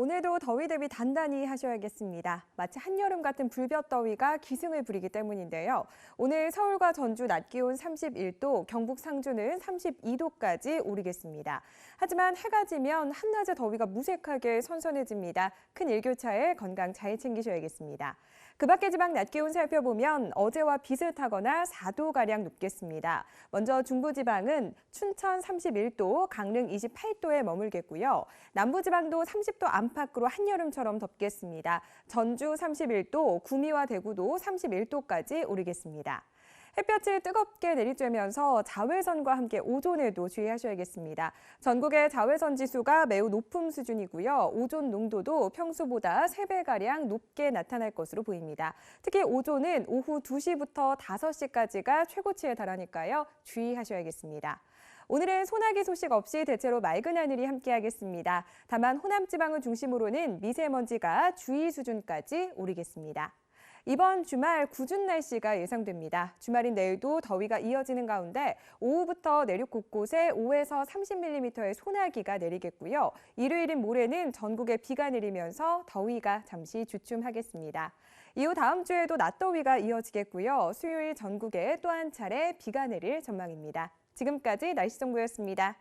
오늘도 더위 대비 단단히 하셔야겠습니다. 마치 한여름 같은 불볕더위가 기승을 부리기 때문인데요. 오늘 서울과 전주 낮 기온 31도, 경북 상주는 32도까지 오르겠습니다. 하지만 해가 지면 한낮의 더위가 무색하게 선선해집니다. 큰 일교차에 건강 잘 챙기셔야겠습니다. 그 밖의 지방 낮 기온 살펴보면 어제와 비슷하거나 4도가량 높겠습니다. 먼저 중부지방은 춘천 31도, 강릉 28도에 머물겠고요. 남부지방도 30도 안 팎으로 한여름처럼 덥겠습니다. 전주 31도, 구미와 대구도 31도까지 오르겠습니다. 햇볕이 뜨겁게 내리쬐면서 자외선과 함께 오존에도 주의하셔야겠습니다. 전국의 자외선 지수가 매우 높은 수준이고요. 오존 농도도 평소보다 3배가량 높게 나타날 것으로 보입니다. 특히 오존은 오후 2시부터 5시까지가 최고치에 달하니까요. 주의하셔야겠습니다. 오늘은 소나기 소식 없이 대체로 맑은 하늘이 함께하겠습니다. 다만 호남 지방을 중심으로는 미세먼지가 주의 수준까지 오르겠습니다. 이번 주말 궂은 날씨가 예상됩니다. 주말인 내일도 더위가 이어지는 가운데 오후부터 내륙 곳곳에 5에서 30mm의 소나기가 내리겠고요. 일요일인 모레는 전국에 비가 내리면서 더위가 잠시 주춤하겠습니다. 이후 다음 주에도 낮더위가 이어지겠고요. 수요일 전국에 또 한 차례 비가 내릴 전망입니다. 지금까지 날씨 정보였습니다.